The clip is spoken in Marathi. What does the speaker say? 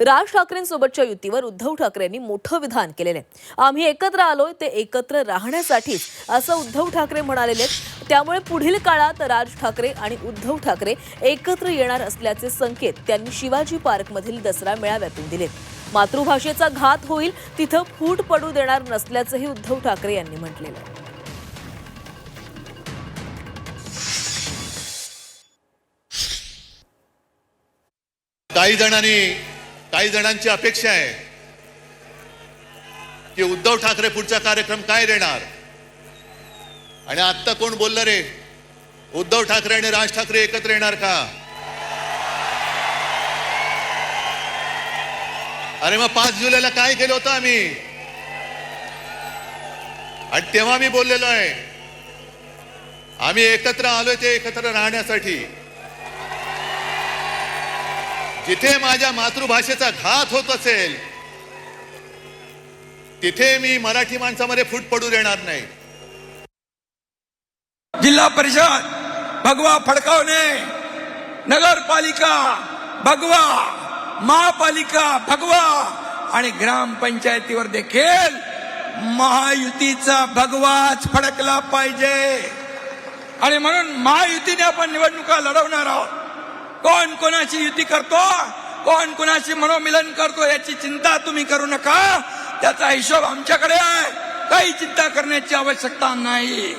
राज ठाकरेंसोबतच्या युतीवर उद्धव ठाकरेंनी मोठं विधान केलेलं आहे. आम्ही एकत्र आलोय ते एकत्र राहण्यासाठी असं उद्धव ठाकरे म्हणालेले आहेत. त्यामुळे पुढील काळात राज ठाकरे आणि उद्धव ठाकरे एकत्र येणार असल्याचे संकेत त्यांनी शिवाजी पार्कमधील दसरा मेळाव्यातून दिले मातृभाषेचा घात होईल तिथं फूट पडू देणार नसल्याचंही उद्धव ठाकरे यांनी म्हटलेलं आहे. काही जणांनी काही जणांची अपेक्षा आहे की उद्धव ठाकरे पुढचा कार्यक्रम काय देणार? आणि आत्ता कोण बोललं रे? उद्धव ठाकरे आणि राज ठाकरे एकत्र येणार का? अरे मग पाच जुलैला काय केलं होतं आम्ही? आणि तेव्हा मी बोललेलो आहे आम्ही एकत्र आलोय ते एकत्र राहण्यासाठी. जिथे माझ्या मातृभाषेचा घात होत असेल तिथे मी मराठी माणसामध्ये फूट पडू देणार नाही. जिल्हा परिषद भगवा फडकावणे नगरपालिका भगवा महापालिका भगवा आणि ग्रामपंचायतीवर देखील महायुतीचा भगवाच फडकला पाहिजे. आणि म्हणून महायुतीने आपण निवडणुका लढवणार आहोत. कोण कोणाची युती करतो? कोण कोणाशी मनोमिलन करतो? याची चिंता तुम्ही करू नका. त्याचा हिशोब आमच्याकडे आहे. काही चिंता करण्याची आवश्यकता नाही.